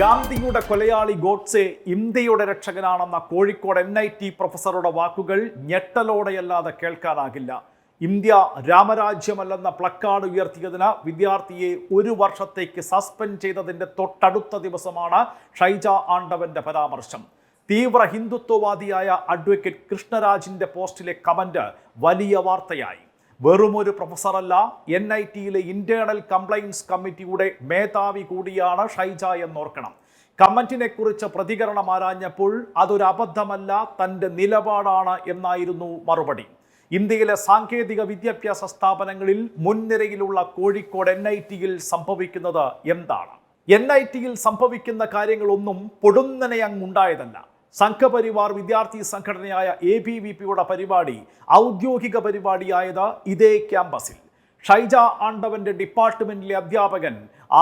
ഗാന്ധിയുടെ കൊലയാളി ഗോഡ്സെ ഇന്ത്യയുടെ രക്ഷകനാണെന്ന കോഴിക്കോട് എൻ ഐ ടി പ്രൊഫസറുടെ വാക്കുകൾ ഞെട്ടലോടെയല്ലാതെ കേൾക്കാനാകില്ല. ഇന്ത്യ രാമരാജ്യമല്ലെന്ന പ്ലക്കാർഡ് ഉയർത്തിയതിന് വിദ്യാർത്ഥിയെ ഒരു വർഷത്തേക്ക് സസ്പെൻഡ് ചെയ്തതിന്റെ തൊട്ടടുത്ത ദിവസമാണ് ഷൈജ ആണ്ടവന്റെ പരാമർശം. തീവ്ര ഹിന്ദുത്വവാദിയായ അഡ്വക്കേറ്റ് കൃഷ്ണരാജിന്റെ പോസ്റ്റിലെ കമന്റ് വലിയ വാർത്തയായി. വെറുമൊരു പ്രൊഫസറല്ല. എൻ ഐ ടിയിലെ ഇന്റേണൽ കംപ്ലൈൻസ് കമ്മിറ്റിയുടെ മേധാവി കൂടിയാണ് ഷൈജ എന്നോർക്കണം. കമന്റിനെ കുറിച്ച് പ്രതികരണം ആരാഞ്ഞപ്പോൾ അതൊരു അബദ്ധമല്ല തന്റെ നിലപാടാണ് എന്നായിരുന്നു മറുപടി. ഇന്ത്യയിലെ സാങ്കേതിക വിദ്യാഭ്യാസ സ്ഥാപനങ്ങളിൽ മുൻനിരയിലുള്ള കോഴിക്കോട് എൻ ഐ ടിയിൽ സംഭവിക്കുന്നത് എന്താണ്? എൻ ഐ ടിയിൽ സംഭവിക്കുന്ന കാര്യങ്ങളൊന്നും പൊടുന്നനെ അങ്ങുണ്ടായതല്ല സംഘപരിവാർ വിദ്യാർത്ഥി സംഘടനയായ എ ബി വി പിയുടെ പരിപാടി ഔദ്യോഗിക പരിപാടിയായത് ഇതേ ക്യാമ്പസിൽ. ഷൈജ ആണ്ടവന്റെ ഡിപ്പാർട്ട്മെന്റിലെ അധ്യാപകൻ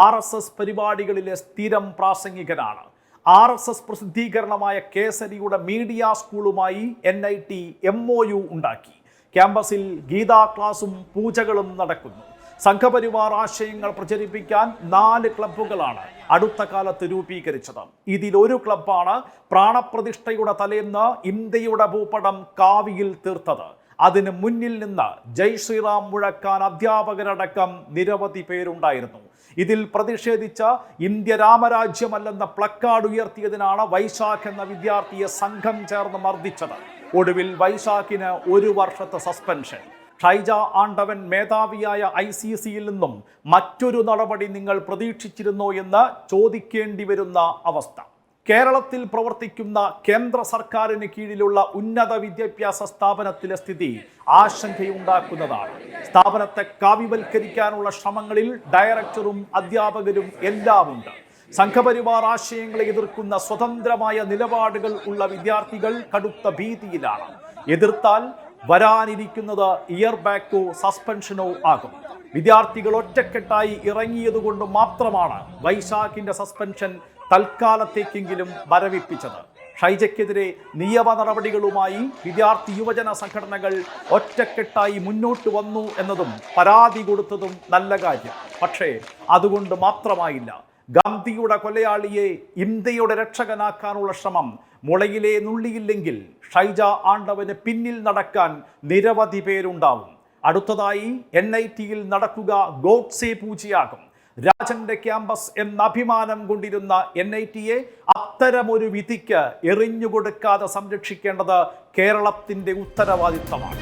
ആർ എസ് എസ് പരിപാടികളിലെ സ്ഥിരം പ്രാസംഗികനാണ്. ആർ എസ് എസ് പ്രസിദ്ധീകരണമായ കേസരിയുടെ media സ്കൂളുമായി N I T M O U ഉണ്ടാക്കി. ക്യാമ്പസിൽ ഗീതാ ക്ലാസും പൂജകളും നടക്കുന്നു. സംഘപരിവാർ ആശയങ്ങൾ പ്രചരിപ്പിക്കാൻ നാല് ക്ലബ്ബുകളാണ് അടുത്ത കാലത്ത് രൂപീകരിച്ചത്. ഇതിലൊരു ക്ലബ്ബാണ് പ്രാണപ്രതിഷ്ഠയുടെ തലേന്ന് ഇന്ത്യയുടെ ഭൂപടം കാവിയിൽ തീർത്തത്. അതിന് മുന്നിൽ നിന്ന് ജയ് ശ്രീറാം മുഴക്കാൻ അധ്യാപകരടക്കം നിരവധി പേരുണ്ടായിരുന്നു. ഇതിൽ പ്രതിഷേധിച്ച ഇന്ത്യ രാമരാജ്യമല്ലെന്ന പ്ലക്കാർഡ് ഉയർത്തിയതിനാണ് വൈശാഖ് എന്ന വിദ്യാർത്ഥിയെ സംഘം ചേർന്ന് മർദ്ദിച്ചത്. ഒടുവിൽ വൈശാഖിന് ഒരു വർഷത്തെ സസ്പെൻഷൻ. ഷൈജ ആണ്ടവൻ മേധാവിയായ ഐ സി സിയിൽ നിന്നും മറ്റൊരു നടപടി നിങ്ങൾ പ്രതീക്ഷിച്ചിരുന്നോ എന്ന് ചോദിക്കേണ്ടി വരുന്ന അവസ്ഥ. കേരളത്തിൽ പ്രവർത്തിക്കുന്ന കേന്ദ്ര സർക്കാരിന് കീഴിലുള്ള ഉന്നത വിദ്യാഭ്യാസ സ്ഥാപനത്തിലെ സ്ഥിതി ആശങ്കയുണ്ടാക്കുന്നതാണ്. സ്ഥാപനത്തെ കാവ്യവൽക്കരിക്കാനുള്ള ശ്രമങ്ങളിൽ ഡയറക്ടറും അധ്യാപകരും എല്ലാമുണ്ട്. സംഘപരിവാർ ആശയങ്ങളെ എതിർക്കുന്ന സ്വതന്ത്രമായ നിലപാടുകൾ ഉള്ള വിദ്യാർത്ഥികൾ കടുത്ത ഭീതിയിലാണ്. എതിർത്താൽ വരാനിരിക്കുന്നത് ഇയർ ബാക്കോ സസ്പെൻഷനോ ആകും. വിദ്യാർത്ഥികൾ ഒറ്റക്കെട്ടായി ഇറങ്ങിയതുകൊണ്ട് മാത്രമാണ് വൈശാഖിന്റെ സസ്പെൻഷൻ തൽക്കാലത്തേക്കെങ്കിലും മരവിപ്പിച്ചത് ഷൈജയ്ക്കെതിരെ നിയമ നടപടികളുമായി വിദ്യാർത്ഥി യുവജന സംഘടനകൾ ഒറ്റക്കെട്ടായി മുന്നോട്ട് വന്നു എന്നതും പരാതി കൊടുത്തതും നല്ല കാര്യം. പക്ഷേ അതുകൊണ്ട് മാത്രമായില്ല. ഗാന്ധിയുടെ കൊലയാളിയെ ഇന്ത്യയുടെ രക്ഷകനാക്കാനുള്ള ശ്രമം മുളയിലെ നുള്ളിയില്ലെങ്കിൽ ഷൈജ ആണ്ടവന് പിന്നിൽ നടക്കാൻ നിരവധി പേരുണ്ടാവും. അടുത്തതായി എൻ ഐ ടിയിൽ നടക്കുക ഗോഡ്സെ പൂജയാകും. രാജന്റെ ക്യാമ്പസ് എന്ന അഭിമാനം കൊണ്ടിരുന്ന എൻ ഐ ടിയെ അത്തരമൊരു വിധിക്ക് എറിഞ്ഞുകൊടുക്കാതെ സംരക്ഷിക്കേണ്ടത് കേരളത്തിന്റെ ഉത്തരവാദിത്തമാണ്.